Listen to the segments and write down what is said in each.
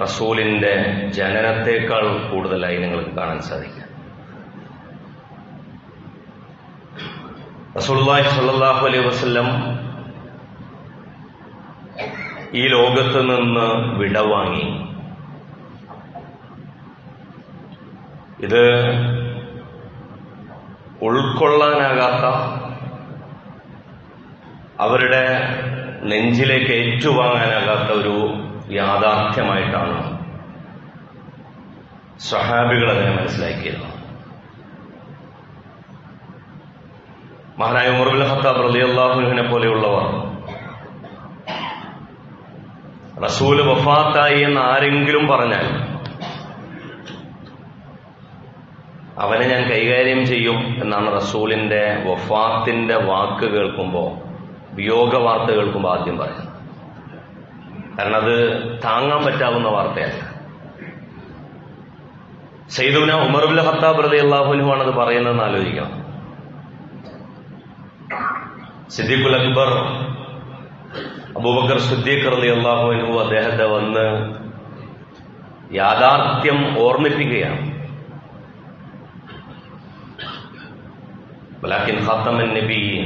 റസൂലിന്റെ ജനനത്തെക്കാൾ കൂടുതലായി നിങ്ങൾക്ക് കാണാൻ സാധിക്കും റസൂൽഹി സ്വല്ലല്ലാഹു അലൈഹി വസല്ലം ഈ ലോകത്ത് നിന്ന് വിടവാങ്ങി. ഇത് ഉൾക്കൊള്ളാനാകാത്ത അവരുടെ നെഞ്ചിലേക്ക് ഏറ്റുവാങ്ങാനാകാത്ത ഒരു യാഥാർത്ഥ്യമായിട്ടാണ് സഹാബികൾ അതിനെ മനസ്സിലാക്കിയത്. മഹാനായ ഉമർബുൽ റലി റളിയല്ലാഹുവിനെ പോലെയുള്ളവർ റസൂൽ വഫാത്തായി എന്ന് ആരെങ്കിലും പറഞ്ഞാൽ അവനെ ഞാൻ കൈകാര്യം ചെയ്യും എന്നാണ് റസൂലിന്റെ വഫാത്തിന്റെ വാക്ക് കേൾക്കുമ്പോൾ വിയോഗ വാർത്ത കേൾക്കുമ്പോൾ ആദ്യം പറയുന്നത്. കാരണം അത് താങ്ങാൻ പറ്റാവുന്ന വാർത്തയല്ല സൈദുന ഉമർബുൽ ഖത്താബ് റതി അള്ളാഹുനുമാണ് അത് പറയുന്നതെന്ന് ആലോചിക്കണം സിദ്ദീഖുൽ അക്ബർ അബൂബക്കർ സിദ്ദീഖ് റലി അള്ളാഹുവിനു അദ്ദേഹത്തെ വന്ന് യാഥാർത്ഥ്യം ഓർമ്മിപ്പിക്കുകയാണ് ولكن خاتم النبيين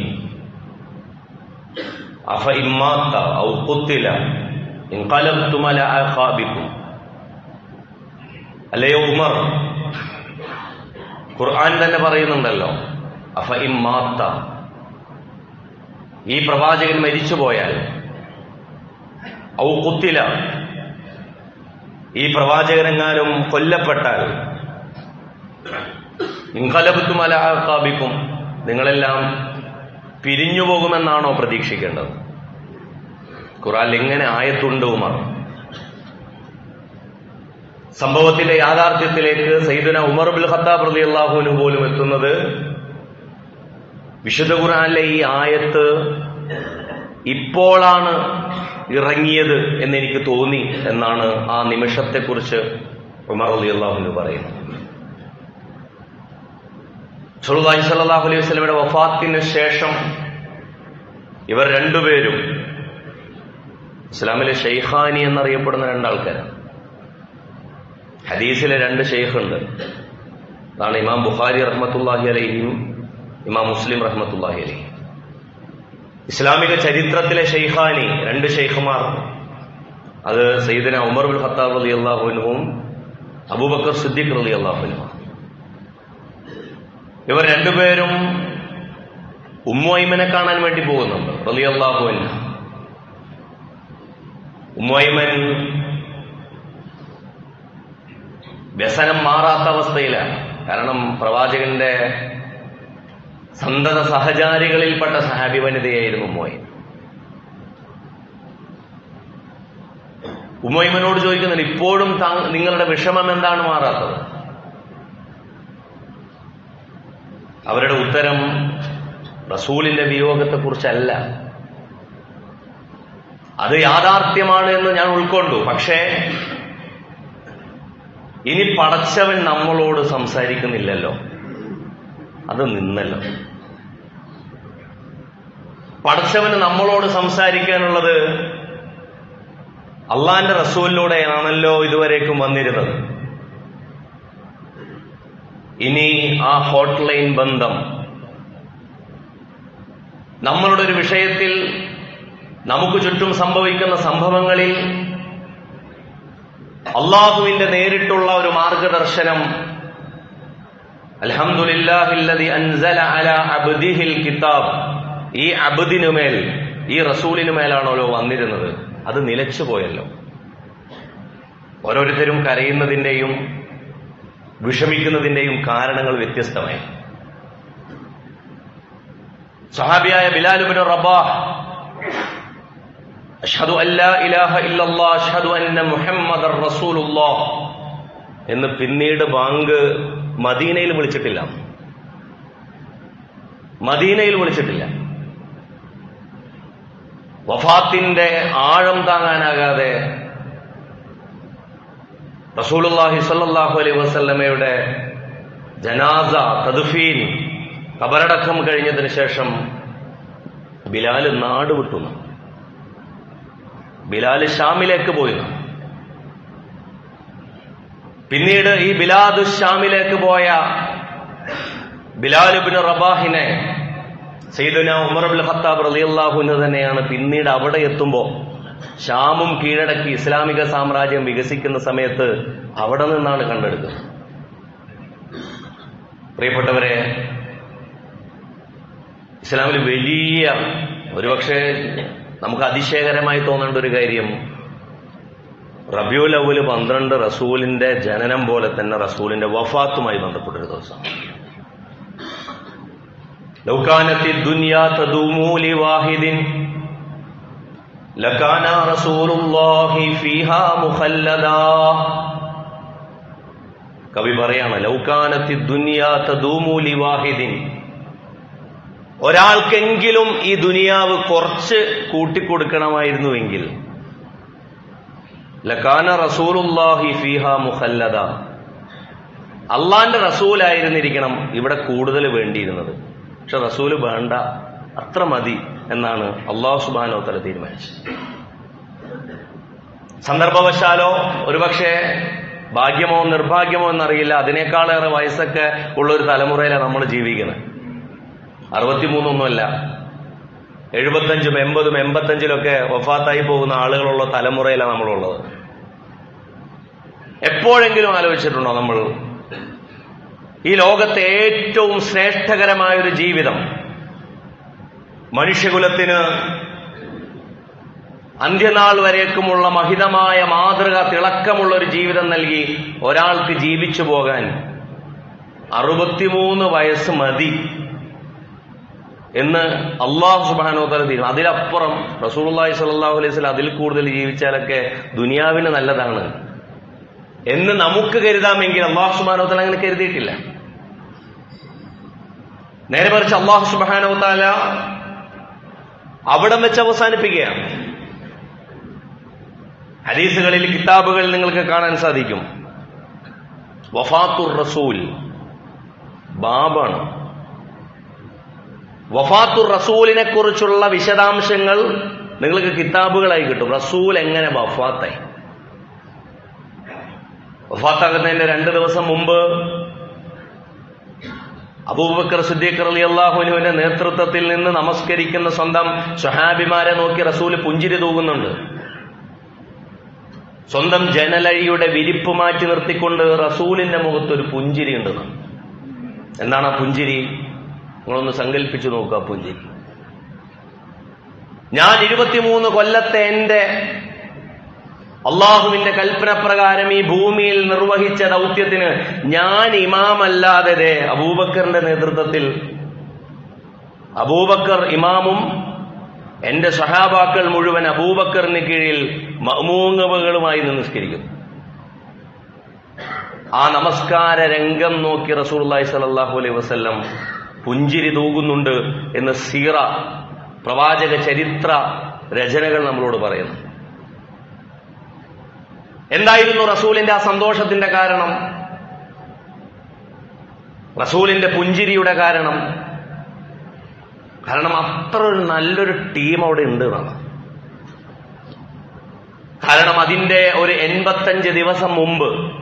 أفإن مات أو قتل انقلبتم على أعقابكم അല്ലയോ ഉമർ? ഖുർആൻ തന്നെ പറയുന്നുണ്ടല്ലോ അഫ ഇമ്മാത്ത ഈ പ്രവാചകൻ മരിച്ചുപോയാൽ ഔ കുത്തില. ഈ പ്രവാചകനെങ്ങാനും കൊല്ലപ്പെട്ടാൽ ഇൻകലബത്തുമല ആക്കാബിക്കും നിങ്ങളെല്ലാം പിരിഞ്ഞു പോകുമെന്നാണോ പ്രതീക്ഷിക്കേണ്ടത്? ഖുറാൻ എങ്ങനെ ആയത്തുണ്ട് ഉമർ? സംഭവത്തിന്റെ യാഥാർത്ഥ്യത്തിലേക്ക് സൈദുന ഉമർ ബിൽ ഖത്താബ് റതി അള്ളാഹുവിന് പോലും എത്തുന്നത് വിശുദ്ധ ഖുറാനിലെ ഈ ആയത്ത് ഇപ്പോഴാണ് ഇറങ്ങിയത് എന്നെനിക്ക് തോന്നി എന്നാണ് ആ നിമിഷത്തെക്കുറിച്ച് ഉമർ അലി അള്ളാഹുവിന് പറയുന്നത് സുൽദാൻ സല്ലാഹു അലൈഹി വസ്ലമിയുടെ വഫാത്തിന് ശേഷം ഇവർ രണ്ടുപേരും ഇസ്ലാമിലെ ഷെയ്ഖാനി എന്നറിയപ്പെടുന്ന രണ്ടാൾക്കാരാണ് ഹദീസിലെ രണ്ട് ഷെയ്ഖുണ്ട്. അതാണ് ഇമാം ബുഖാരി റഹ്മത്തുല്ലാഹി അലൈഹിയും ഇമാം മുസ്ലിം റഹ്മത്തുല്ലാഹി അലൈഹി ഇസ്ലാമിക ചരിത്രത്തിലെ ഷെയ്ഖാനി രണ്ട് ഷെയ്ഖുമാർ. അത് സയ്യിദന ഉമർ ബിൻ ഖത്താബ് അലി അള്ളാഹുനുവും അബൂബക്കർ സിദ്ദീഖ് അലി അള്ളാഹുവിനുമാണ് ഇവർ രണ്ടുപേരും ഉമ്മോയിമനെ കാണാൻ വേണ്ടി പോകുന്നുണ്ട്. അലി അള്ളാഹുവിൻ ഉമ്മൈമൻ വ്യസനം മാറാത്ത അവസ്ഥയിലാണ്. കാരണം പ്രവാചകന്റെ സന്തത സഹചാരികളിൽപ്പെട്ട സഹാബി വനിതയായിരുന്നു ഉമ്മോയിൻ ഉമ്മോയിമനോട് ചോദിക്കുന്നുണ്ട് ഇപ്പോഴും നിങ്ങളുടെ വിഷമം എന്താണ് മാറാത്തത്? അവരുടെ ഉത്തരം റസൂലിന്റെ വിയോഗത്തെക്കുറിച്ചല്ല. അത് യാഥാർത്ഥ്യമാണ് എന്ന് ഞാൻ ഉൾക്കൊണ്ടു. പക്ഷേ ഇനി പടച്ചവൻ നമ്മളോട് സംസാരിക്കുന്നില്ലല്ലോ. അത് നിന്നല്ലോ. പടച്ചവന് നമ്മളോട് സംസാരിക്കാനുള്ളത് അള്ളാന്റെ റസൂലിലൂടെയാണല്ലോ ഇതുവരേക്കും വന്നിരുന്നത്. ഇനി ആ ഹോട്ട്ലൈൻ ബന്ധം നമ്മളുടെ ഒരു വിഷയത്തിൽ നമുക്ക് ചുറ്റും സംഭവിക്കുന്ന സംഭവങ്ങളിൽ അള്ളാഹുവിന്റെ നേരിട്ടുള്ള ഒരു മാർഗദർശനം അൽഹംദുലില്ലാഹില്ലദി അൻസല അബ്ദിഹിൽ കിതാബ്. ഈ അബ്ദിനുമേൽ ഈ റസൂലിനുമേലാണല്ലോ വന്നിരുന്നത്. അത് നിലച്ചു പോയല്ലോ. ഓരോരുത്തരും കരയുന്നതിന്റെയും വിഷമിക്കുന്നതിന്റെയും കാരണങ്ങൾ വ്യത്യസ്തമായി. സഹാബിയായ ബിലാലുബിൻ റബാഹ് അഷ്ഹദു അല്ലാ ഇലാഹ അഷ്ഹദു അന്ന മുഹമ്മദർ റസൂലുള്ളാഹ് എന്ന് പിന്നീട് ബാങ്ക് മദീനയിൽ വിളിച്ചിട്ടില്ല. മദീനയിൽ വിളിച്ചിട്ടില്ല. വഫാത്തിന്റെ ആഴം താങ്ങാനാകാതെ റസൂലുള്ളാഹി സ്വല്ലല്ലാഹു അലൈഹി വസല്ലമയുടെ ജനാസ തദ്ഫീൻ കബറടക്കം കഴിഞ്ഞതിന് ശേഷം ബിലാൽ നാട് വിട്ടു. ബിലാൽ ഷാമിലേക്ക് പോയി പിന്നീട് ഈ ബിലാദു ഷാമിലേക്ക് പോയ ബിലാലുബിന് റബാഹിനെ സയ്യിദുന ഉമർ ഹത്താബ് ഖത്താബ് റളിയല്ലാഹുവിന് തന്നെയാണ് പിന്നീട് അവിടെ എത്തുമ്പോൾ ഷാമും കീഴടക്കി ഇസ്ലാമിക സാമ്രാജ്യം വികസിക്കുന്ന സമയത്ത് അവിടെ നിന്നാണ് കണ്ടെടുക്കുന്നത് പ്രിയപ്പെട്ടവരെ ഇസ്ലാമിൽ വലിയ ഒരുപക്ഷെ നമുക്ക് അതിശയകരമായി തോന്നേണ്ട ഒരു കാര്യം റബിയുൽ അവൽ പന്ത്രണ്ട് റസൂലിന്റെ ജനനം പോലെ തന്നെ റസൂലിന്റെ വഫാത്തുമായി ബന്ധപ്പെട്ടൊരു ദിവസം. ലൗകാനത്തി ദുനിയാ തദൂമു ലിവാഹിദിൻ ലകാന റസൂലുള്ളാഹി ഫീഹാ മുഖല്ലദാ. കവി പറയാണ് ലൗകാനത്തി ദുനിയാ തദൂമു ലിവാഹിദിൻ ഒരാൾക്കെങ്കിലും ഈ ദുനിയാവ് കുറച്ച് കൂട്ടിക്കൊടുക്കണമായിരുന്നുവെങ്കിൽ. ലക്കാന റസൂലുല്ലാഹി ഫിഹ മുഹല്ലദ അള്ളാന്റെ റസൂലായിരുന്നിരിക്കണം ഇവിടെ കൂടുതൽ വേണ്ടിയിരുന്നത്. പക്ഷെ റസൂൽ വേണ്ട. അത്ര മതി എന്നാണ് അള്ളാഹു സുബാനോ തല തീരുമാനിച്ചത്. സന്ദർഭവശാലോ ഒരുപക്ഷെ ഭാഗ്യമോ നിർഭാഗ്യമോ എന്നറിയില്ല. അതിനേക്കാളേറെ വയസ്സൊക്കെ ഉള്ള ഒരു തലമുറയിലാണ് നമ്മൾ ജീവിക്കുന്നത്. അറുപത്തിമൂന്നൊന്നുമല്ല. എഴുപത്തഞ്ചും എൺപതും എൺപത്തഞ്ചിലൊക്കെ വഫാത്തായി പോകുന്ന ആളുകളുള്ള തലമുറയിലാണ് നമ്മളുള്ളത്. എപ്പോഴെങ്കിലും ആലോചിച്ചിട്ടുണ്ടോ നമ്മൾ? ഈ ലോകത്തെ ഏറ്റവും ശ്രേഷ്ഠകരമായ ഒരു ജീവിതം മനുഷ്യകുലത്തിന് അന്ത്യനാൾ വരേക്കുമുള്ള മഹിതമായ മാതൃക തിളക്കമുള്ള ഒരു ജീവിതം നൽകി ഒരാൾക്ക് ജീവിച്ചു പോകാൻ അറുപത്തിമൂന്ന് വയസ്സ് മതി. എന്ന് അള്ളാഹു സുബാനോത്തല തീരുമാനം. അതിലപ്പുറം റസൂള്ളി സല്ലാഹു അലൈഹി സ്വലം അതിൽ കൂടുതൽ ജീവിച്ചാലൊക്കെ ദുനിയാവിന് നല്ലതാണ്. എന്ന് നമുക്ക് കരുതാമെങ്കിൽ അള്ളാഹു സുബാനോത്തല അങ്ങനെ കരുതിയിട്ടില്ല. നേരെ മറിച്ച് അള്ളാഹു സുബാനോത്താല അവിടം വെച്ച് അവസാനിപ്പിക്കുകയാണ്. ഹദീസുകളിൽ കിതാബുകളിൽ നിങ്ങൾക്ക് കാണാൻ സാധിക്കും. വഫാത്തുർ റസൂൽ ബാബാണ്. വഫാത്തുർ റസൂലിനെ കുറിച്ചുള്ള വിശദാംശങ്ങൾ നിങ്ങൾക്ക് കിതാബുകളായി കിട്ടും. റസൂൽ എങ്ങനെ വഫാത്തായി? വഫാത്താകുന്നതിന്റെ രണ്ട് ദിവസം മുമ്പ് അബൂബക്കർ സിദ്ദീഖ് അലി അള്ളാഹുനുവിന്റെ നേതൃത്വത്തിൽ നിന്ന് നമസ്കരിക്കുന്ന സ്വന്തം സ്വഹാബിമാരെ നോക്കി റസൂൽ പുഞ്ചിരി തൂകുന്നുണ്ട്. സ്വന്തം ജനലഴിയുടെ വിരിപ്പ് മാറ്റി നിർത്തിക്കൊണ്ട് റസൂലിന്റെ മുഖത്ത് ഒരു പുഞ്ചിരി ഉണ്ടെന്ന് എന്താണ് ആ പുഞ്ചിരി? നിങ്ങളൊന്ന് സങ്കല്പിച്ചു നോക്കുക പുഞ്ചി ഞാൻ ഇരുപത്തിമൂന്ന് കൊല്ലത്തെ എന്റെ അള്ളാഹുവിന്റെ കൽപ്പന പ്രകാരം ഈ ഭൂമിയിൽ നിർവഹിച്ച ദൗത്യത്തിന് ഞാൻ ഇമാമല്ലാതെ അബൂബക്കറിന്റെ നേതൃത്വത്തിൽ അബൂബക്കർ ഇമാമും എന്റെ സഹാബാക്കൾ മുഴുവൻ അബൂബക്കറിന് കീഴിൽ മമൂങ്ങവുകളുമായി നിസ്കരിക്കുന്നു. ആ നമസ്കാര രംഗം നോക്കി റസൂർലായി സലാഹു അലൈഹി വസ്ല്ലം പുഞ്ചിരി തൂകുന്നുണ്ട് എന്ന് സീറ പ്രവാചക ചരിത്ര രചനകൾ നമ്മളോട് പറയുന്നു. എന്തായിരുന്നു റസൂലിന്റെ ആ സന്തോഷത്തിന്റെ കാരണം? റസൂലിന്റെ പുഞ്ചിരിയുടെ കാരണം? കാരണം അത്ര ഒരു നല്ലൊരു ടീം അവിടെ ഉണ്ട് എന്നാണ്. കാരണം അതിന്റെ ഒരു എൺപത്തഞ്ച് ദിവസം മുമ്പ്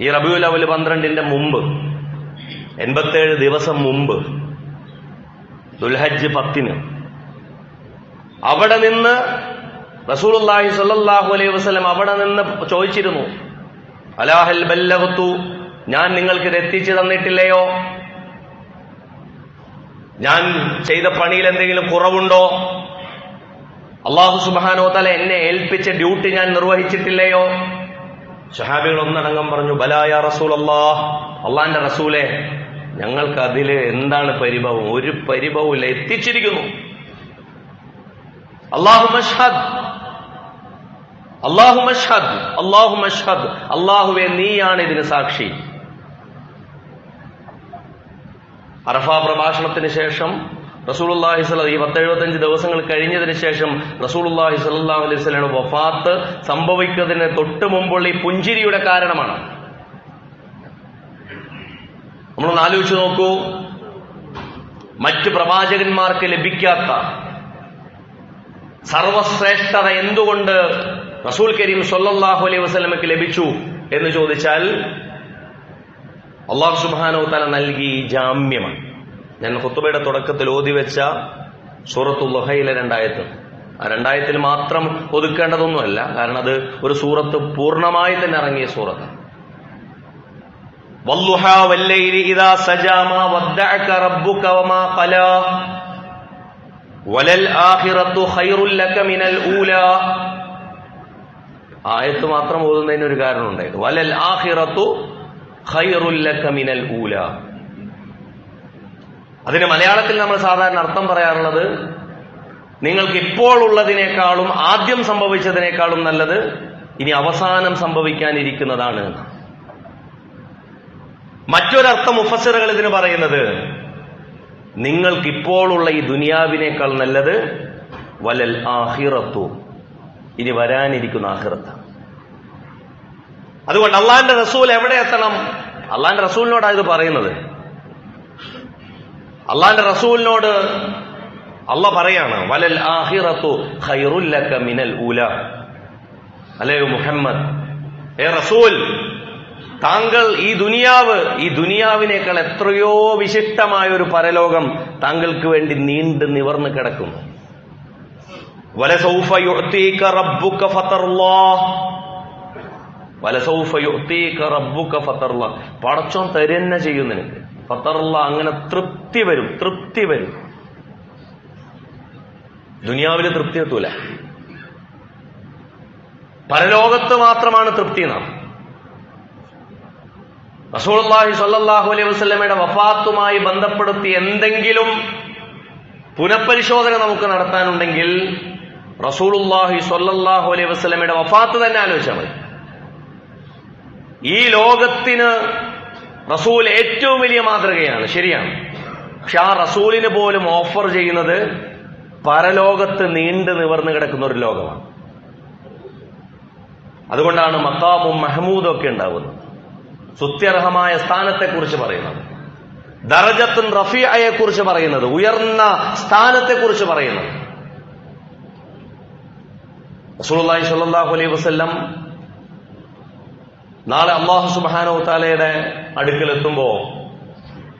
ഈ റബിയുൽ അവൽ പന്ത്രണ്ടിന്റെ മുമ്പ് എൺപത്തേഴ് ദിവസം മുമ്പ് ദുൽഹജ്ജ് പത്തിന് അവിടെ നിന്ന് റസൂലുള്ളാഹി സ്വല്ലല്ലാഹു അലൈഹി വസല്ലം അവിടെ നിന്ന് ചോദിച്ചിരുന്നു അലാഹൽ ബല്ലഹത്തു ഞാൻ നിങ്ങൾക്ക് എത്തിച്ചു തന്നിട്ടില്ലയോ? ഞാൻ ചെയ്ത പണിയിൽ എന്തെങ്കിലും കുറവുണ്ടോ? അള്ളാഹു സുബാനോ തല എന്നെ ഏൽപ്പിച്ച ഡ്യൂട്ടി ഞാൻ നിർവഹിച്ചിട്ടില്ലയോ? ഷഹാബികൾ ഒന്നടങ്കം പറഞ്ഞു ബലായ റസൂൽ അള്ളാഹ് അള്ളാന്റെ റസൂലെ ഞങ്ങൾക്ക് അതിൽ എന്താണ് പരിഭവം? ഒരു പരിഭവമില്ല എത്തിച്ചിരിക്കുന്നു. അള്ളാഹു മഷ്ഹദ് അള്ളാഹു മഷ്ഹദ് അള്ളാഹു മഷ്ഹദ് അള്ളാഹുവെ നീയാണ് ഇതിന് സാക്ഷി. അറഫ പ്രഭാഷണത്തിന് ശേഷം റസൂലുള്ളാഹി സ്വല ഈ പത്തെഴുപത്തഞ്ച് ദിവസങ്ങൾ കഴിഞ്ഞതിന് ശേഷം റസൂലുള്ളാഹി സ്വല്ലല്ലാഹു അലൈഹി സ്വലയുടെ വഫാത്ത് സംഭവിക്കുന്നതിന് തൊട്ട് മുമ്പുള്ള ഈ പുഞ്ചിരിയുടെ കാരണമാണ്. നമ്മളൊന്ന് ആലോചിച്ച് നോക്കൂ. മറ്റ് പ്രവാചകന്മാർക്ക് ലഭിക്കാത്ത സർവശ്രേഷ്ഠത എന്തുകൊണ്ട് റസൂൽ കരീം സൊല്ലാഹു അലൈഹി വസ്ലമയ്ക്ക് ലഭിച്ചു എന്ന് ചോദിച്ചാൽ അള്ളാഹു സുബാനോ തല നൽകി ജാമ്യമാണ്. ഞാൻ ഹുത്തുബയുടെ തുടക്കത്തിൽ ഓതി വെച്ച സൂറത്തുൽ ലൊഹയിലെ രണ്ടായത്ത്. ആ രണ്ടായത്തിൽ മാത്രം ഒതുക്കേണ്ടതൊന്നുമല്ല കാരണം അത് ഒരു സൂറത്ത് പൂർണമായി തന്നെ ഇറങ്ങിയ സൂറത്ത് ആയത്ത് മാത്രം ഓതുന്നതിന് ഒരു കാരണമുണ്ടായിരുന്നു വലൽ ആഹിറത്തു മിനൽ ഊല. അതിന് മലയാളത്തിൽ നമ്മൾ സാധാരണ അർത്ഥം പറയാറുള്ളത് നിങ്ങൾക്ക് ഇപ്പോൾ ഉള്ളതിനേക്കാളും ആദ്യം സംഭവിച്ചതിനേക്കാളും നല്ലത് ഇനി അവസാനം സംഭവിക്കാനിരിക്കുന്നതാണ് എന്ന്. മറ്റൊരർത്ഥം മുഫസറുകൾ ഇതിന് പറയുന്നത് നിങ്ങൾക്കിപ്പോഴുള്ള ഈ ദുനിയാവിനേക്കാൾ നല്ലത് വലൽ ആഹിറത്തു. ഇനി വരാനിരിക്കുന്ന ആഹിറത്ത് അതുകൊണ്ട് അള്ളാന്റെ റസൂൽ എവിടെ എത്തണം? അള്ളാന്റെ റസൂലിനോടാണ് ഇത് പറയുന്നത്. അള്ളാന്റെ റസൂലിനോട് അള്ള പറയാണ് വലൽ ആഹിറത്തു ഖൈറുല്ലക മിനൽ ഊല. അല്ലേ മുഹമ്മദ്? ഏ റസൂൽ താങ്കൾ ഈ ദുനിയാവ് ഈ ദുനിയാവിനേക്കാൾ എത്രയോ വിശിഷ്ടമായ ഒരു പരലോകം താങ്കൾക്ക് വേണ്ടി നീണ്ടു നിവർന്നു കിടക്കുന്നു. റബ്ബുക ഫതർല്ലാഹ് റബ്ബുക ഫതർല്ലാഹ് പടച്ചോൻ തരുന്ന ചെയ്യും നിനക്ക്. ഫതർല്ല അങ്ങനെ തൃപ്തി വരും തൃപ്തി വരും. ദുനിയാവിൽ തൃപ്തി എത്തൂല പരലോകത്ത് മാത്രമാണ് തൃപ്തി നാം. റസൂലുള്ളാഹി സ്വല്ലല്ലാഹു അലൈഹി വസ്ലമയുടെ വഫാത്തുമായി ബന്ധപ്പെടുത്തി എന്തെങ്കിലും പുനഃപരിശോധന നമുക്ക് നടത്താനുണ്ടെങ്കിൽ റസൂലുള്ളാഹി സ്വല്ലല്ലാഹു അലൈഹി വസ്ലമയുടെ വഫാത്ത് തന്നെ ആലോചിച്ചാൽ മതി. ഈ ലോകത്തിന് റസൂൽ ഏറ്റവും വലിയ മാതൃകയാണ് ശരിയാണ്. പക്ഷെ ആ റസൂലിന് പോലും ഓഫർ ചെയ്യുന്നത് പരലോകത്ത് നീണ്ടു നിവർന്നു കിടക്കുന്ന ഒരു ലോകമാണ്. അതുകൊണ്ടാണ് മക്കാമും മഹമൂദും ഒക്കെ ഉണ്ടാവുന്നത്. സുത്യർഹമായ സ്ഥാനത്തെക്കുറിച്ച് പറയുന്നത്. ദറജത്തുൻ റഫിയയെ കുറിച്ച് പറയുന്നത്. ഉയർന്ന സ്ഥാനത്തെക്കുറിച്ച് പറയുന്നത്. റസൂലുള്ളാഹി സ്വല്ലല്ലാഹു അലൈഹി വസല്ലം നാളെ അള്ളാഹു സുബ്ഹാനഹു താലയുടെ അടുക്കലെത്തുമ്പോ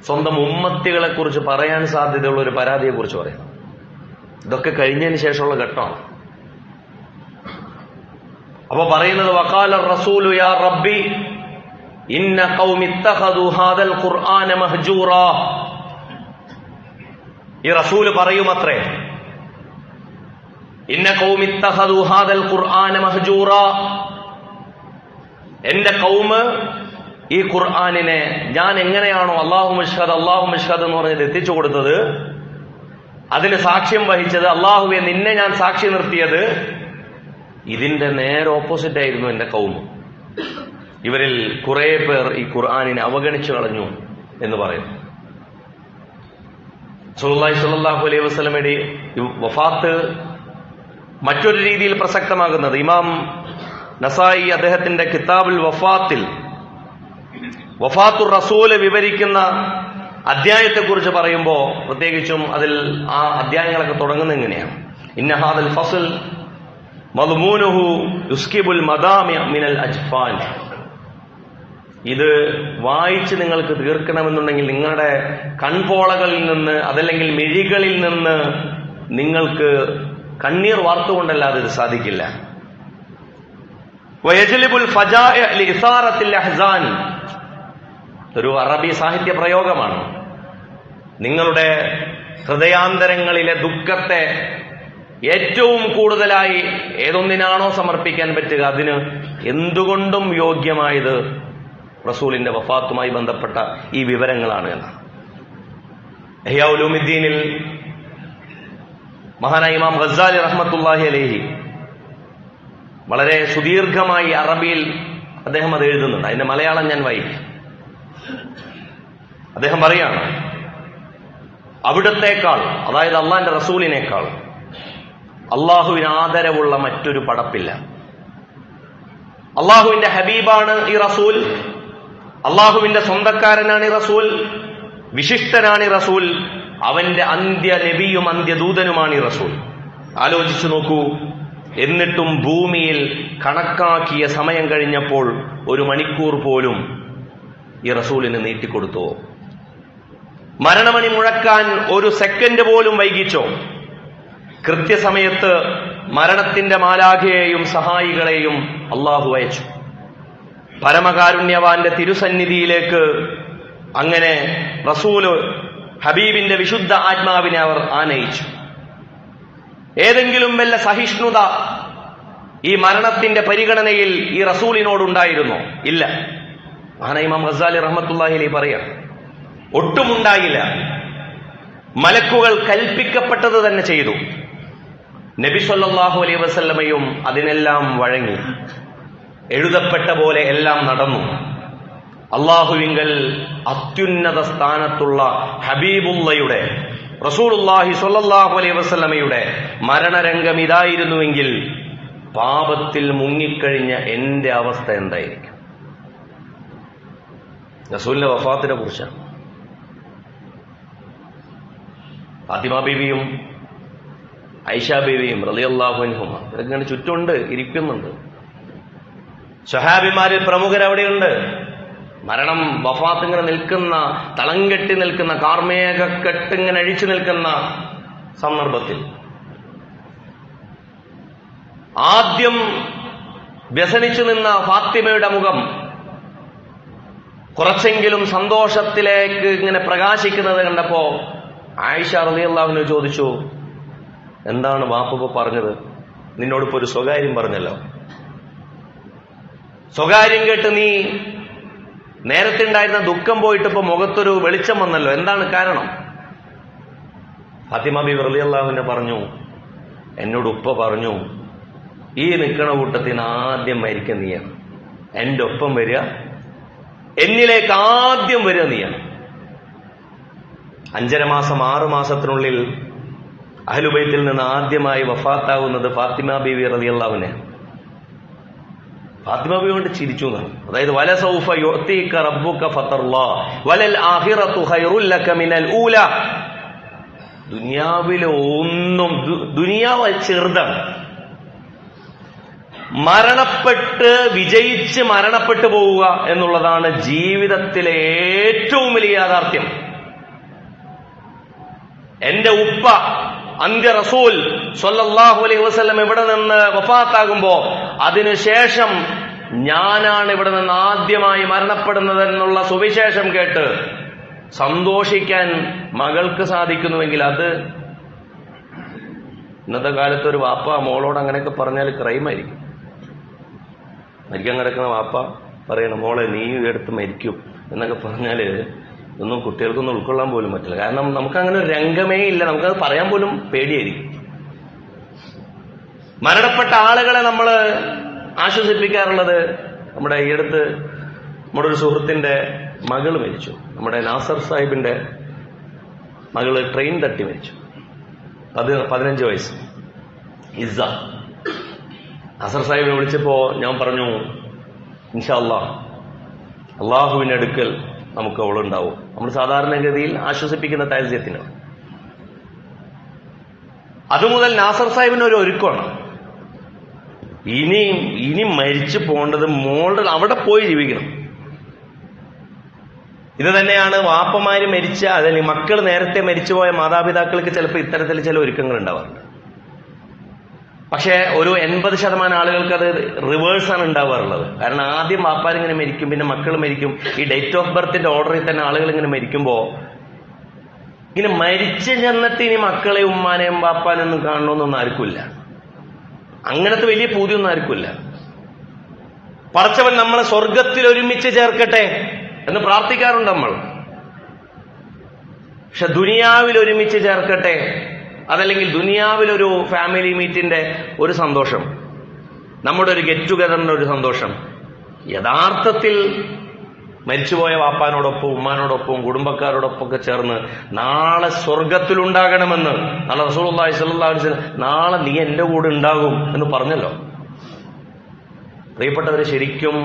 സ്വന്തം ഉമ്മത്തികളെ കുറിച്ച് പറയാൻ സാധ്യതയുള്ള ഒരു പരാതിയെ കുറിച്ച് പറയാം. ഇതൊക്കെ കഴിഞ്ഞതിന് ശേഷമുള്ള ഘട്ടമാണ്. അപ്പൊ പറയുന്നത് വക്കാല റസൂലു യാ റബ്ബി ഇന്ന ഖൗമി തഖദു ഹാദൽ ഖുർആന മഹ്ജൂറ. ഈ റസൂൽ പറയുമത്രേ ഇന്ന ഖൗമി തഖദു ഹാദൽ ഖുർആന മഹ്ജൂറ. എന്റെ കൗമ് ഈ ഖുർആാനിനെ ഞാൻ എങ്ങനെയാണോ അള്ളാഹു മുഷ്ഹദ് അള്ളാഹു മുഷ്ഹദ് എന്ന് പറഞ്ഞത് എത്തിച്ചു കൊടുത്തത് അതിന് സാക്ഷ്യം വഹിച്ചത് അള്ളാഹുവെ നിന്നെ ഞാൻ സാക്ഷി നിർത്തിയത് ഇതിന്റെ നേരെ ഓപ്പോസിറ്റ് ആയിരുന്നു എന്റെ കൗമ് ഇവരിൽ കുറെ പേർ ഈ ഖുർആാനിനെ അവഗണിച്ചു കളഞ്ഞു എന്ന് പറയുന്നു. സുല്ലാഹി സ്വല്ലല്ലാഹു അലൈഹി വസല്ലമയുടെ വഫാത്ത് മറ്റൊരു രീതിയിൽ പ്രസക്തമാകുന്നത്. ഇമാം നസായി അദ്ദേഹത്തിന്റെ കിതാബുൽ വഫാത്തിൽ വഫാത്തു റസൂൽ വിവരിക്കുന്ന അധ്യായത്തെക്കുറിച്ച് പറയുമ്പോൾ പ്രത്യേകിച്ചും അതിൽ ആ അധ്യായങ്ങളൊക്കെ തുടങ്ങുന്നത് എങ്ങനെയാണ്? ഇന്നഹാദൽ ഫസൽ മദ്മൂനുഹു യുസ്കിബുൽ മദാമി മിനൽ അജ്ഫാൻ. ഇത് വായിച്ച് നിങ്ങൾക്ക് തീർക്കണമെന്നുണ്ടെങ്കിൽ നിങ്ങളുടെ കൺപോളകളിൽ നിന്ന് അതല്ലെങ്കിൽ മിഴികളിൽ നിന്ന് നിങ്ങൾക്ക് കണ്ണീർ വാർത്തുകൊണ്ടല്ലാതെ ഇത് സാധിക്കില്ല. ഒരു അറബി സാഹിത്യ പ്രയോഗമാണ്. നിങ്ങളുടെ ഹൃദയാന്തരങ്ങളിലെ ദുഃഖത്തെ ഏറ്റവും കൂടുതലായി ഏതൊന്നിനാണോ സമർപ്പിക്കാൻ പറ്റുക അതിന് എന്തുകൊണ്ടും യോഗ്യമായത് റസൂലിന്റെ വഫാത്തുമായി ബന്ധപ്പെട്ട ഈ വിവരങ്ങളാണ് എന്നാണ് എഹ്യാഉലൂമിദ്ദീനിൽ മഹാനായ ഇമാം ഗസാലി റഹ്മത്തുല്ലാഹി അലേഹി വളരെ സുദീർഘമായി അറബിയിൽ അദ്ദേഹം അത് എഴുതുന്നുണ്ട്. അതിന്റെ മലയാളം ഞാൻ വായിക്കും. അദ്ദേഹം പറയാണ് അവിടത്തേക്കാൾ അതായത് അള്ളാന്റെ റസൂലിനേക്കാൾ അള്ളാഹുവിന് ആദരവുള്ള മറ്റൊരു പടപ്പില്ല. അള്ളാഹുവിന്റെ ഹബീബാണ് ഈ റസൂൽ. അള്ളാഹുവിന്റെ സ്വന്തക്കാരനാണ് റസൂൽ വിശിഷ്ടനാണ് റസൂൽ അവന്റെ അന്ത്യ നബിയും അന്ത്യദൂതനുമാണ് റസൂൽ. ആലോചിച്ചു നോക്കൂ എന്നിട്ടും ഭൂമിയിൽ കണക്കാക്കിയ സമയം കഴിഞ്ഞപ്പോൾ ഒരു മണിക്കൂർ പോലും ഈ റസൂലിന് നീട്ടിക്കൊടുത്തോ? മരണമണി മുഴക്കാൻ ഒരു സെക്കൻഡ് പോലും വൈകിച്ചോ? കൃത്യസമയത്ത് മരണത്തിന്റെ മാലാഖയെയും സഹായികളെയും അള്ളാഹു അയച്ചു. പരമകാരുണ്യവാന്റെ തിരുസന്നിധിയിലേക്ക് അങ്ങനെ റസൂൽ ഹബീബിന്റെ വിശുദ്ധ ആത്മാവിനെ അവർ ആനയിച്ചു. ഏതെങ്കിലും വല്ല സഹിഷ്ണുത ഈ മരണത്തിന്റെ പരിഗണനയിൽ ഈ റസൂലിനോടുണ്ടായിരുന്നോ? ഇല്ല. മഹാന ഇമാം ഗസാലി റഹ്മത്തുല്ലാഹിലി പറയാം ഒട്ടുമുണ്ടായില്ല. മലക്കുകൾ കൽപ്പിക്കപ്പെട്ടത് തന്നെ ചെയ്തു. നബി സല്ലാഹു അലൈഹി വസല്ലമയും അതിനെല്ലാം വഴങ്ങി. എഴുതപ്പെട്ട പോലെ എല്ലാം നടന്നു. അള്ളാഹുവിങ്കൽ അത്യുന്നത സ്ഥാനത്തുള്ള ഹബീബുള്ളയുടെ റസൂലുള്ളാഹി സൊല്ലാഹു അലൈഹി വസ്ലമയുടെ മരണരംഗം ഇതായിരുന്നുവെങ്കിൽ പാപത്തിൽ മുങ്ങിക്കഴിഞ്ഞ എന്റെ അവസ്ഥ എന്തായിരിക്കും? റസൂലിന്റെ വഫാത്തിനെ കുറിച്ചാണ്. ഫാത്തിമ ബീവിയും ഐഷ ബീവിയും റളിയല്ലാഹുൻഹും ഇവരൊക്കെ ചുറ്റുണ്ട് ഇരിക്കുന്നുണ്ട്. സ്വഹാബിമാരിൽ പ്രമുഖരവിടെയുണ്ട്? മരണം വഫാത്ത് ഇങ്ങനെ നിൽക്കുന്ന തളം കെട്ടി നിൽക്കുന്ന കാർമേഘക്കെട്ട് ഇങ്ങനെ അഴിച്ചു നിൽക്കുന്ന സന്ദർഭത്തിൽ. ആദ്യം വ്യസനിച്ചു നിന്ന ഫാത്തിമയുടെ മുഖം കുറച്ചെങ്കിലും സന്തോഷത്തിലേക്ക് ഇങ്ങനെ പ്രകാശിക്കുന്നത് കണ്ടപ്പോ ആയിഷ റളിയല്ലാഹുവിനെ ചോദിച്ചു എന്താണ് വാപ്പ പറഞ്ഞത്? നിന്നോടിപ്പോ ഒരു സ്വകാര്യം പറഞ്ഞല്ലോ. സ്വകാര്യം കേട്ട് നീ നേരത്തെ ഉണ്ടായിരുന്ന ദുഃഖം പോയിട്ട് ഇപ്പൊ മുഖത്തൊരു വെളിച്ചം വന്നല്ലോ. എന്താണ് കാരണം? ഫാത്തിമ ബി വെറുതെ അള്ളാഹുവിനെ പറഞ്ഞു എന്നോട് ഉപ്പ പറഞ്ഞു ഈ നിൽക്കണ കൂട്ടത്തിന് ആദ്യം മരിക്കുക നീയാണ്. എന്റെ ഒപ്പം വരിക എന്നിലേക്ക് ആദ്യം വരിക നീയാണ്. അഞ്ചര മാസം ആറു മാസത്തിനുള്ളിൽ അഹലുബൈത്തിൽ നിന്ന് ആദ്യമായി വഫാത്താവുന്നത് ഫാത്തിമ ബീവി റളിയല്ലാഹുവിനെ ഫാത്തിമ ബീവി കൊണ്ട് ചിരിച്ചു എന്നാണ്. അതായത് വല സൗഫ റബ്ബുക ലക മിനൽ ഊല. ദുനിയാവിലെ ഒന്നും ദുനിയാവ് ചെറുതാണ്. മരണപ്പെട്ട് വിജയിച്ച് മരണപ്പെട്ടു പോവുക എന്നുള്ളതാണ് ജീവിതത്തിലെ ഏറ്റവും വലിയ യാഥാർത്ഥ്യം. എന്റെ ഉപ്പ അന്ത്യ റസൂൽ സ്വല്ലല്ലാഹു അലൈഹി വസ്ലം ഇവിടെ നിന്ന് വഫാത്താകുമ്പോ അതിനുശേഷം ഞാനാണ് ഇവിടെ നിന്ന് ആദ്യമായി മരണപ്പെടുന്നത് എന്നുള്ള സുവിശേഷം കേട്ട് സന്തോഷിക്കാൻ മകൾക്ക് സാധിക്കുന്നുവെങ്കിൽ അത് ഇന്നത്തെ കാലത്ത് ഒരു വാപ്പ മോളോട് അങ്ങനെയൊക്കെ പറഞ്ഞാൽ ക്രൈമായിരിക്കും. മരിക്കാൻ കിടക്കുന്ന വാപ്പ പറയണം മോളെ നീ എടുത്ത് മരിക്കും എന്നൊക്കെ പറഞ്ഞാൽ ഒന്നും കുട്ടികൾക്കൊന്നും ഉൾക്കൊള്ളാൻ പോലും പറ്റില്ല. കാരണം നമുക്കങ്ങനെ ഒരു രംഗമേ ഇല്ല. നമുക്കത് പറയാൻ പോലും പേടിയായിരിക്കും. മരണപ്പെട്ട ആളുകളെ നമ്മൾ ആശ്വസിപ്പിക്കാറുള്ളത് നമ്മുടെ ഈ അടുത്ത് നമ്മുടെ ഒരു സുഹൃത്തിന്റെ മകൾ മരിച്ചു. നമ്മുടെ നാസർ സാഹിബിന്റെ മകൾ ട്രെയിൻ തട്ടി മരിച്ചു. പതിനഞ്ച് വയസ്സ്. ഇസ. നാസർ സാഹിബിനെ വിളിച്ചപ്പോ ഞാൻ പറഞ്ഞു ഇൻഷാ അള്ളാഹ് അള്ളാഹുവിന്റെ അടുക്കൽ നമുക്ക് അവളുണ്ടാവും. നമ്മൾ സാധാരണഗതിയിൽ ആശ്വസിപ്പിക്കുന്ന താൽസ്യത്തിനാണ്. അതുമുതൽ നാസർ സാഹിബിന് ഒരു ഒരുക്കമാണ്. ഇനി ഇനി മരിച്ചു പോകേണ്ടത് മോളുടെ അവിടെ പോയി ജീവിക്കണം. ഇത് തന്നെയാണ് വാപ്പമാര് മരിച്ച അതല്ലെങ്കിൽ മക്കൾ നേരത്തെ മരിച്ചുപോയ മാതാപിതാക്കൾക്ക് ചിലപ്പോൾ ഇത്തരത്തിൽ ചില ഒരുക്കങ്ങൾ ഉണ്ടാവാറുണ്ട്. പക്ഷേ ഒരു എൺപത് ശതമാനം ആളുകൾക്ക് അത് റിവേഴ്സാണ് ഉണ്ടാവാറുള്ളത്. കാരണം ആദ്യം വാപ്പാർ ഇങ്ങനെ മരിക്കും പിന്നെ മക്കൾ മരിക്കും. ഈ ഡേറ്റ് ഓഫ് ബർത്തിന്റെ ഓർഡറിൽ തന്നെ ആളുകൾ ഇങ്ങനെ മരിക്കുമ്പോൾ ഇങ്ങനെ മരിച്ചു ചെന്നിട്ട് ഇനി മക്കളെ ഉമ്മാനെയും വാപ്പാനൊന്നും കാണണമെന്നൊന്നും ആർക്കുമില്ല. അങ്ങനത്തെ വലിയ പൂതിയൊന്നും ആർക്കുമില്ല. പറച്ചവൻ നമ്മളെ സ്വർഗത്തിൽ ഒരുമിച്ച് ചേർക്കട്ടെ എന്ന് പ്രാർത്ഥിക്കാറുണ്ട് നമ്മൾ. പക്ഷെ ദുനിയാവിൽ ഒരുമിച്ച് ചേർക്കട്ടെ അതല്ലെങ്കിൽ ദുനിയാവിൽ ഒരു ഫാമിലി മീറ്റിന്റെ ഒരു സന്തോഷം നമ്മുടെ ഒരു ഗെറ്റ് ടുഗദറിന്റെ ഒരു സന്തോഷം യഥാർത്ഥത്തിൽ മരിച്ചുപോയ വാപ്പാനോടൊപ്പം ഉമ്മാനോടൊപ്പം കുടുംബക്കാരോടൊപ്പം ഒക്കെ ചേർന്ന് നാളെ സ്വർഗത്തിലുണ്ടാകണമെന്ന് നാളെ റസൂലുള്ളാഹി സ്വല്ലാസ് നാളെ നീ എന്റെ കൂടെ ഉണ്ടാകും എന്ന് പറഞ്ഞല്ലോ. പ്രിയപ്പെട്ടവരെ ശരിക്കും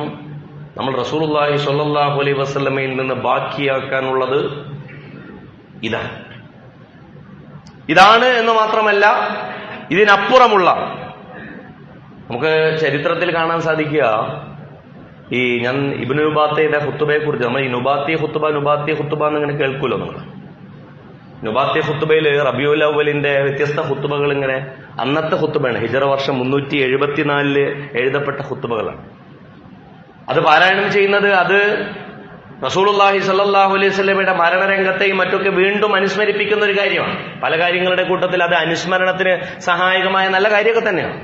നമ്മൾ റസൂലുള്ളാഹി സ്വല്ലാഹു അലൈ വസ്ലമയിൽ നിന്ന് ബാക്കിയാക്കാനുള്ളത് ഇതാണ്. ഇതാണ് എന്ന് മാത്രമല്ല ഇതിനപ്പുറമുള്ള നമുക്ക് ചരിത്രത്തിൽ കാണാൻ സാധിക്കുക ഈ ഞാൻ ഇബിനുബാത്തയുടെ ഹുത്തുബയെ കുറിച്ച് നമ്മൾ ഈ നുബാത്തി ഹുത്തുബ നുബാത്തി ഹുത്തുബ എന്നിങ്ങനെ കേൾക്കുമല്ലോ നിങ്ങൾ നുബാത്തി ഹുത്തുബയിൽ റബിയുൽ അവലിന്റെ വ്യത്യസ്ത ഹുത്തുബകൾ ഇങ്ങനെ അന്നത്തെ ഹുത്തുബയാണ് ഹിജറ വർഷം മുന്നൂറ്റി എഴുപത്തിനാലിൽ എഴുതപ്പെട്ട ഹുത്തുബകളാണ് അത് പാരായണം ചെയ്യുന്നത് അത് റസൂലുള്ളാഹി സല്ലാഹു അലൈഹി വസല്ലമയുടെ മരണരംഗത്തെയും മറ്റൊക്കെ വീണ്ടും അനുസ്മരിപ്പിക്കുന്ന ഒരു കാര്യമാണ്. പല കാര്യങ്ങളുടെ കൂട്ടത്തിൽ അത് അനുസ്മരണത്തിന് സഹായകമായ നല്ല കാര്യമൊക്കെ തന്നെയാണ്.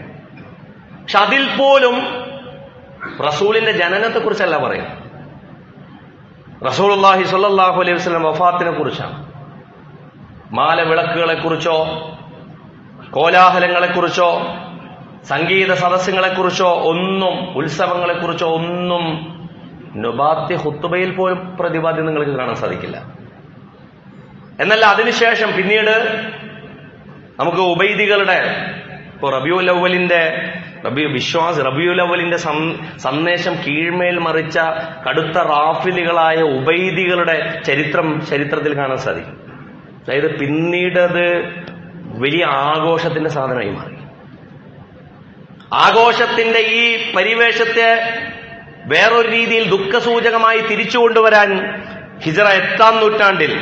പക്ഷെ അതിൽ പോലും റസൂലിന്റെ ജനനത്തെ കുറിച്ചല്ല പറയുന്നത് റസൂലുള്ളാഹി സാഹു അലൈഹി വസ്ലം വഫാത്തിനെ കുറിച്ചാണ്. മാലവിളക്കുകളെ കുറിച്ചോ കോലാഹലങ്ങളെക്കുറിച്ചോ സംഗീത സദസ്സുകളെക്കുറിച്ചോ ഒന്നും ഉത്സവങ്ങളെക്കുറിച്ചോ ഒന്നും നുബാത്തി ഹുത്തുബയിൽ പോലും പ്രതിപാദ്യം നിങ്ങൾക്ക് കാണാൻ സാധിക്കില്ല. എന്നല്ല അതിനുശേഷം പിന്നീട് നമുക്ക് ഉബൈദികളുടെ ഇപ്പോൾ റബിയുൽ അവലിന്റെ റബി വിശ്വാസ് റബിയുൽ അവലിന്റെ സന്ദേശം കീഴ്മേൽ മറിച്ച കടുത്ത റാഫിലുകളായ ഉബൈദികളുടെ ചരിത്രം ചരിത്രത്തിൽ കാണാൻ സാധിക്കും. അതായത് പിന്നീടത് വലിയ ആഘോഷത്തിന്റെ സാധനമായി മാറി. ആഘോഷത്തിന്റെ ഈ പരിവേഷത്തെ വേറൊരു രീതിയിൽ ദുഃഖസൂചകമായി തിരിച്ചു കൊണ്ടുവരാൻ ഹിജറ എട്ടാം നൂറ്റാണ്ടിൽ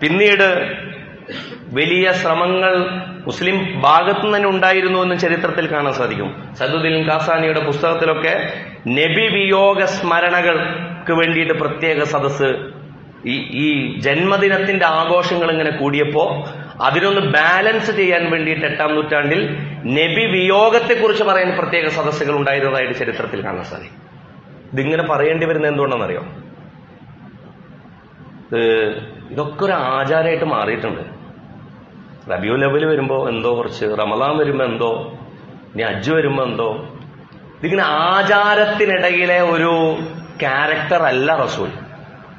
പിന്നീട് വലിയ ശ്രമങ്ങൾ മുസ്ലിം ഭാഗത്തു തന്നെ ഉണ്ടായിരുന്നു എന്ന് ചരിത്രത്തിൽ കാണാൻ സാധിക്കും. സദുദ്ദീൻ കാസാനിയുടെ പുസ്തകത്തിലൊക്കെ നബി വിയോഗ സ്മരണകൾക്ക് വേണ്ടിയിട്ട് പ്രത്യേക സദസ്സ് ഈ ഈ ജന്മദിനത്തിന്റെ ആഘോഷങ്ങൾ ഇങ്ങനെ കൂടിയപ്പോ അതിനൊന്ന് ബാലൻസ് ചെയ്യാൻ വേണ്ടിയിട്ട് എട്ടാം നൂറ്റാണ്ടിൽ നബി വിയോഗത്തെക്കുറിച്ച് പറയാൻ പ്രത്യേക സദസ്സുകൾ ഉണ്ടായിരുന്നതായിട്ട് ചരിത്രത്തിൽ കാണാൻ സാധിക്കും. ഇതിങ്ങനെ പറയേണ്ടി വരുന്നത് എന്തുകൊണ്ടാണെന്നറിയോ? ഏഹ് ഇതൊക്കെ ഒരു ആചാരമായിട്ട് മാറിയിട്ടുണ്ട്. റബിയു ലെവൽ വരുമ്പോ എന്തോ കുറച്ച് റമദാൻ വരുമ്പോ എന്തോ ഇനി അജ്ജ് വരുമ്പോ എന്തോ. ഇതിങ്ങനെ ആചാരത്തിനിടയിലെ ഒരു ക്യാരക്ടർ അല്ല റസൂൽ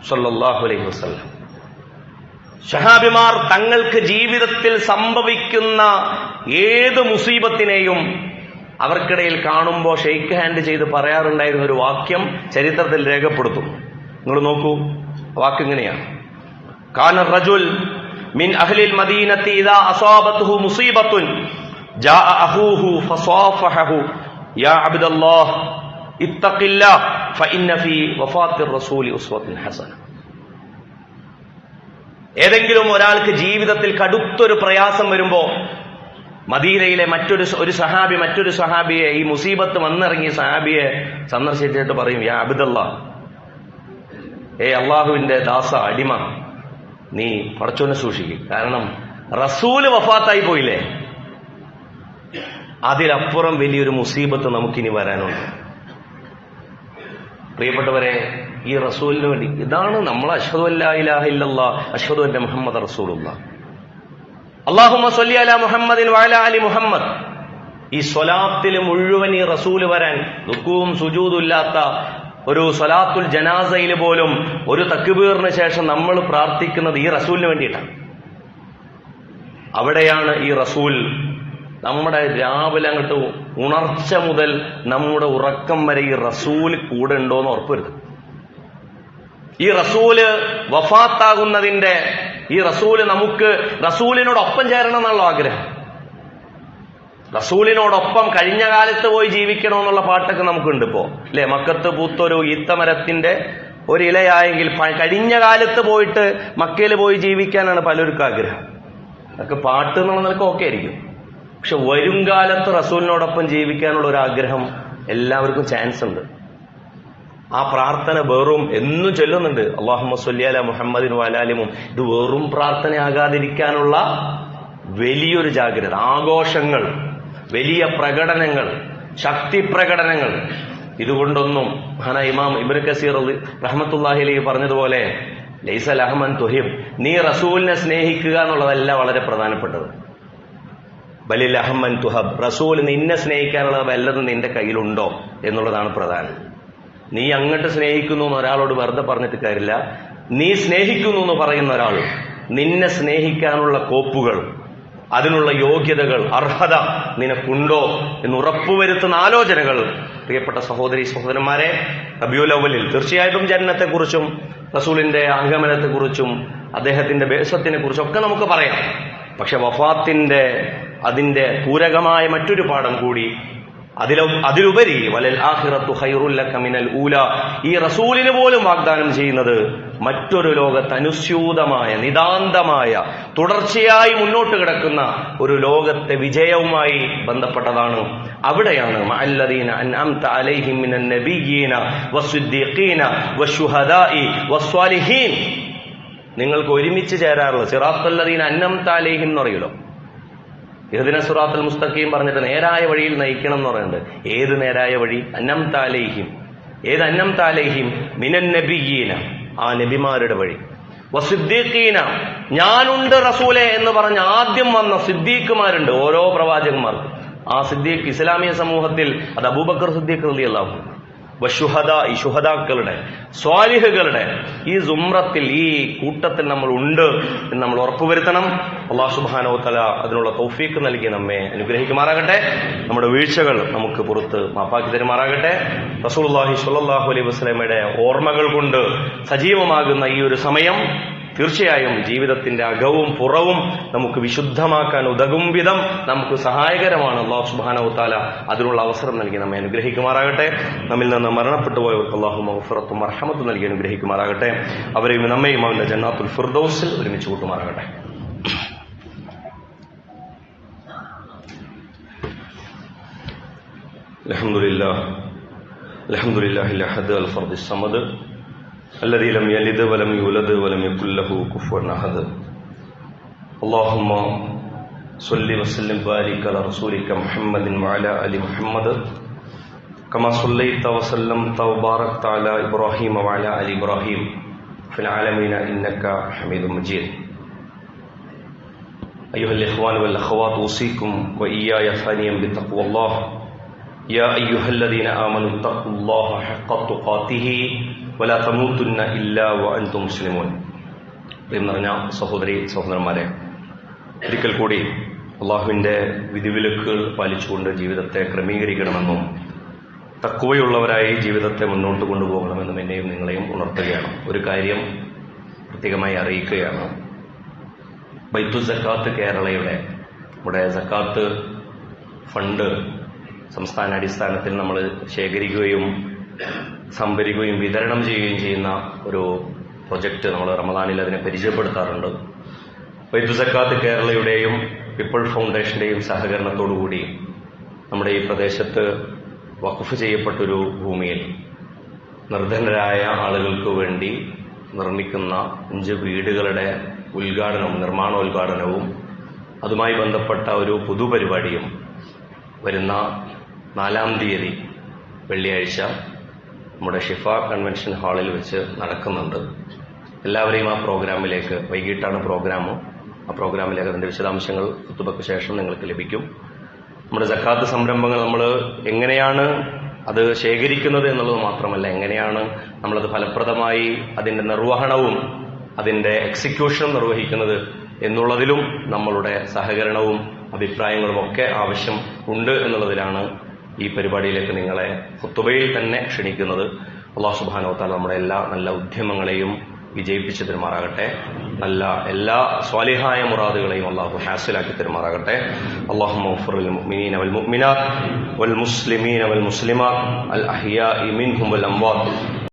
സല്ലാഹു അലൈഹി വസ്ലം ഷഹാബിമാർ തങ്ങൾക്ക് ജീവിതത്തിൽ സംഭവിക്കുന്ന ഏത് മുസീബത്തിനെയും അവർക്കിടയിൽ കാണുമ്പോൾ ഷെയ്ക്ക് ഹാൻഡ് ചെയ്ത് പറയാറുണ്ടായിരുന്ന ഒരു വാക്യം ചരിത്രത്തിൽ രേഖപ്പെടുത്തും. നിങ്ങൾ നോക്കൂ വാക്ക് ഇങ്ങനെയാണ് കാന റജുൽ മിൻ അഹ്ലിൽ മദീനത്തി ഇദാ അസാബത്തുഹു മുസീബത്തുൻ ജാഅ അഹൂഹു ഫസാഫഹഹു യാ അബ്ദല്ലാഹ് ഇത്തഖില്ലാ ഫഇന്ന ഫീ വഫാത്തിർ റസൂലി ഉസ്വത്തുൻ ഹസന. ഏതെങ്കിലും ഒരാൾക്ക് ജീവിതത്തിൽ കടുത്തൊരു പ്രയാസം വരുമ്പോ മദീനയിലെ മറ്റൊരു ഒരു സഹാബി മറ്റൊരു സഹാബിയെ ഈ മുസീബത്ത് വന്നിറങ്ങിയ സഹാബിയെ സന്ദർശിച്ചിട്ട് പറയും യാ അബിദല്ല ഏ അള്ളാഹുവിന്റെ ദാസ അടിമ നീ പടച്ചോനെ സൂക്ഷിക്കും. കാരണം റസൂൽ വഫാത്തായി പോയില്ലേ? അതിലപ്പുറം വലിയൊരു മുസീബത്ത് നമുക്കിനി വരാനുണ്ട്. പ്രിയപ്പെട്ടവരെ ഈ റസൂലിന് വേണ്ടി ഇതാണ് നമ്മൾ അഷ്ഹദു അല്ലാഹില്ല അഷ്ഹദു അന്ന മുഹമ്മദ് റസൂലുള്ള. അള്ളാഹു സ്വല്ലി അല മുഹമ്മദിൻ അലി മുഹമ്മദ്. ഈ സ്വലാത്തിൽ മുഴുവൻ ഈ റസൂൽ വരാൻ ദുഃഖവും സുജൂതും ഇല്ലാത്ത ഒരു സ്വലാത്തുൽ ജനാസയിൽ പോലും ഒരു തക്കുപീറിന് ശേഷം നമ്മൾ പ്രാർത്ഥിക്കുന്നത് ഈ റസൂലിന് വേണ്ടിയിട്ടാണ്. അവിടെയാണ് ഈ റസൂൽ നമ്മുടെ രാവിലെ അങ്ങോട്ട് ഉണർച്ച മുതൽ നമ്മുടെ ഉറക്കം വരെ ഈ റസൂൽ കൂടെ ഉണ്ടോ എന്ന് ഉറപ്പുവരുത്. ഈ റസൂൽ വഫാത്താകുന്നതിന്റെ ഈ റസൂൽ നമുക്ക് റസൂലിനോടൊപ്പം ചേരണം എന്നുള്ള ആഗ്രഹം. റസൂലിനോടൊപ്പം കഴിഞ്ഞ കാലത്ത് പോയി ജീവിക്കണമെന്നുള്ള പാട്ടൊക്കെ നമുക്കുണ്ട് ഇപ്പോ. അല്ലെ? മക്കത്ത് പൂത്തൊരു ഈത്തമരത്തിന്റെ ഒരു ഇലയായെങ്കിൽ കഴിഞ്ഞ കാലത്ത് പോയിട്ട് മക്കയിൽ പോയി ജീവിക്കാനാണ് പലർക്കും ആഗ്രഹം. അതൊക്കെ പാട്ട് എന്നുള്ള നിലയ്ക്ക് ഓക്കെ ആയിരിക്കും. പക്ഷെ വരും കാലത്ത് റസൂലിനോടൊപ്പം ജീവിക്കാനുള്ള ഒരു ആഗ്രഹം എല്ലാവർക്കും ചാൻസ് ഉണ്ട്. ആ പ്രാർത്ഥന വെറും എന്നും ചൊല്ലുന്നുണ്ട്. അള്ളാഹുമ്മ സൊല്ലിയാല മുഹമ്മദിൻ വാലാലിമും ഇത് വെറും പ്രാർത്ഥനയാകാതിരിക്കാനുള്ള വലിയൊരു ജാഗ്രത. ആഘോഷങ്ങൾ. വലിയ പ്രകടനങ്ങൾ ശക്തി പ്രകടനങ്ങൾ. ഇതുകൊണ്ടൊന്നും ഹന ഇമാം ഇബ്നു കസീർ റഹ്മത്തുല്ലാഹി അലൈഹി പറഞ്ഞതുപോലെ ലൈസൽ അഹമൻ തുഹിബ് നീ റസൂലിനെ സ്നേഹിക്കുക എന്നുള്ളതല്ല വളരെ പ്രധാനപ്പെട്ടത്. ബലിൽ അഹമ്മൻ തുഹബ് റസൂൽ നിന്നെ സ്നേഹിക്കാനുള്ള വല്ലതും നിന്റെ കയ്യിലുണ്ടോ എന്നുള്ളതാണ് പ്രധാനം. നീ അങ്ങോട്ട് സ്നേഹിക്കുന്നു എന്ന് ഒരാളോട് വെറുതെ പറഞ്ഞിട്ട് കാര്യമില്ല. നീ സ്നേഹിക്കുന്നു എന്ന് പറയുന്ന ഒരാൾ നിന്നെ സ്നേഹിക്കാനുള്ള കോപ്പുകൾ അതിനുള്ള യോഗ്യതകൾ അർഹത നിനക്കുണ്ടോ എന്ന് ഉറപ്പുവരുത്തുന്ന ആലോചനകൾ. പ്രിയപ്പെട്ട സഹോദരി സഹോദരന്മാരെ റബിയുൽ അവലിൽ തീർച്ചയായിട്ടും ജനനത്തെക്കുറിച്ചും റസൂലിന്റെ ആഗമനത്തെക്കുറിച്ചും അദ്ദേഹത്തിന്റെ ബേസത്തിനെ കുറിച്ചും ഒക്കെ നമുക്ക് പറയാം. പക്ഷെ വഫാത്തിന്റെ അതിന്റെ പൂരകമായ മറ്റൊരു പാഠം കൂടി അതിലു അതിലുപരി വലൽ ആഹിറത്തു ഖൈറുൽ ലക മിനൽ ഊല. ഈ റസൂലിന് പോലും വാഗ്ദാനം ചെയ്യുന്നത് മറ്റൊരു ലോകത്ത് അനുസ്യൂതമായ നിതാന്തമായ തുടർച്ചയായി മുന്നോട്ട് കിടക്കുന്ന ഒരു ലോകത്തെ വിജയവുമായി ബന്ധപ്പെട്ടതാണ്. അവിടെയാണ് അൻഅംത നിങ്ങൾക്ക് ഒരുമിച്ച് ചേരാറുള്ള അന്നംത അലൈഹിം എന്ന് പറയുമല്ലോ. ഇഹദിന സുറാത്തുൽ മുസ്തഖീം പറഞ്ഞിട്ട് നേരായ വഴിയിൽ നയിക്കണം എന്ന് പറയുന്നുണ്ട്. ഏത് നേരായ വഴി? അന്നം താലേഹിം. ഏത് അന്നം താലേഹിം? മിനൻ നബിയീന. ആ നബിമാരുടെ വഴി. വസിദ്ദീഖീന ഞാനുണ്ട് റസൂലെ എന്ന് പറഞ്ഞ ആദ്യം വന്ന സിദ്ദീഖുമാരുണ്ട് ഓരോ പ്രവാചകന്മാർക്കും. ആ സിദ്ദീഖ് ഇസ്ലാമിക സമൂഹത്തിൽ അത് അബൂബക്കർ സിദ്ദീഖ് റളിയല്ലാഹു വശുഹദ ഈ ശുഹദാക്കളുടെ സ്വാലിഹുകളുടെ ഈ സുമ്രത്തിൽ ഈ കൂട്ടത്തിൽ നമ്മൾ ഉണ്ട് എന്ന് നമ്മൾ ഉറപ്പുവരുത്തണം. അള്ളാഹു സുബാനോ തല അതിനുള്ള തൗഫീക്ക് നൽകി നമ്മെ അനുഗ്രഹിക്കുമാറാകട്ടെ. നമ്മുടെ വീഴ്ചകൾ നമുക്ക് പുറത്ത് മാപ്പാക്കി തരുമാറാകട്ടെ. റസൂൽഹി സുല്ലാഹു അലൈഹി വസ്ലമയുടെ ഓർമ്മകൾ കൊണ്ട് സജീവമാകുന്ന ഈ ഒരു സമയം തീർച്ചയായും ജീവിതത്തിന്റെ അകവും പുറവും നമുക്ക് വിശുദ്ധമാക്കാൻ ഉതകും വിധം നമുക്ക് സഹായകരമാണ് അള്ളാഹു സുബാനോ താല അതിനുള്ള അവസരം നൽകി നമ്മെ അനുഗ്രഹിക്കുമാറാകട്ടെ നമ്മിൽ നിന്ന് മരണപ്പെട്ടു പോയവർക്ക് അള്ളാഹു മഹഫുറത്തും അർഹമത്തും നൽകി അനുഗ്രഹിക്കുമാറാകട്ടെ അവരെയും നമ്മയും അവന്റെ ജന്നാത്തുൽ ഫിർദൌസിൽ ഒരുമിച്ച് കൂട്ടുമാറാകട്ടെ الحمد لله الحمد لله الأحد الفرد الصمد الذي لم يلد ولم يولد ولم يكن له كفوا أحد. اللهم صل وسلم وبارك على رسولك محمد وعلى آل محمد. كما صليت وسلمت وباركت على إبراهيم وعلى آل إبراهيم في العالمين إنك حميد مجيد. أيها الإخوان والأخوات أوصيكم وإياي ثانيا بتقوى الله. يا ايها الذين امنوا اتقوا الله حق تقاته വലാ തമൂത്തുന്ന ഇല്ല അൻതും മുസ്ലിമോൻ എന്ന് പറഞ്ഞ സഹോദരി സഹോദരന്മാരെ ഒരിക്കൽ കൂടി അള്ളാഹുവിൻ്റെ വിധിവിലക്കുകൾ പാലിച്ചുകൊണ്ട് ജീവിതത്തെ ക്രമീകരിക്കണമെന്നും തക്കുവയുള്ളവരായി ജീവിതത്തെ മുന്നോട്ട് കൊണ്ടുപോകണമെന്നും എന്നെയും നിങ്ങളെയും ഉണർത്തുകയാണ് ഒരു കാര്യം പ്രത്യേകമായി അറിയിക്കുകയാണ് ബൈത്തു സക്കാത്ത് കേരളയുടെ നമ്മുടെ സക്കാത്ത് ഫണ്ട് സംസ്ഥാന അടിസ്ഥാനത്തിൽ നമ്മൾ ശേഖരിക്കുകയും സംഭരിക്കുകയും വിതരണം ചെയ്യുകയും ചെയ്യുന്ന ഒരു പ്രൊജക്റ്റ് നമ്മൾ റമദാനിൽ അതിനെ പരിചയപ്പെടുത്താറുണ്ട്. വൈദ്യു സക്കാത്ത് കേരളയുടെയും പിപ്പിൾ ഫൗണ്ടേഷന്റെയും സഹകരണത്തോടുകൂടി നമ്മുടെ ഈ പ്രദേശത്ത് വഖഫ് ചെയ്യപ്പെട്ടൊരു ഭൂമിയിൽ നിർധനരായ ആളുകൾക്ക് വേണ്ടി നിർമ്മിക്കുന്ന അഞ്ച് വീടുകളുടെ ഉദ്ഘാടനവും നിർമ്മാണോദ്ഘാടനവും അതുമായി ബന്ധപ്പെട്ട ഒരു പൊതുപരിപാടിയും വരുന്ന നാലാം തീയതി വെള്ളിയാഴ്ച നമ്മുടെ ഷിഫ കൺവെൻഷൻ ഹാളിൽ വെച്ച് നടക്കുന്നുണ്ട്. എല്ലാവരെയും ആ പ്രോഗ്രാമിലേക്ക് വൈകിട്ടാണ് പ്രോഗ്രാം ആ പ്രോഗ്രാമിലേക്ക് അതിന്റെ വിശദാംശങ്ങൾ കുത്തുബക്ക് ശേഷം നിങ്ങൾക്ക് ലഭിക്കും. നമ്മുടെ ജക്കാത്ത് സംരംഭങ്ങൾ നമ്മൾ എങ്ങനെയാണ് അത് ശേഖരിക്കുന്നത് എന്നുള്ളത് മാത്രമല്ല എങ്ങനെയാണ് നമ്മളത് ഫലപ്രദമായി അതിന്റെ നിർവഹണവും അതിന്റെ എക്സിക്യൂഷനും നിർവഹിക്കുന്നത് എന്നുള്ളതിലും നമ്മളുടെ സഹകരണവും അഭിപ്രായങ്ങളും ഒക്കെ ആവശ്യം ഉണ്ട് എന്നുള്ളതിലാണ് ഈ പരിപാടിയിലേക്ക് നിങ്ങളെ കുത്തുബയിൽ തന്നെ ക്ഷണിക്കുന്നത് അള്ളാഹു സുബാനോത്താൽ നമ്മുടെ എല്ലാ നല്ല ഉദ്യമങ്ങളെയും വിജയിപ്പിച്ച് തെരുമാറാകട്ടെ. നല്ല എല്ലാ സ്വാലിഹായ മുറാദുകളെയും അള്ളാഹു ഹാസിലാക്കി തരുമാറാകട്ടെ. അള്ളാഹു മഫുറുൽ മുഅ്മിനീന വൽ വൽ മുസ്ലിമീന വൽ അൽ അഹ്യാഇ മിൻഹും വൽ അംവാത്ത്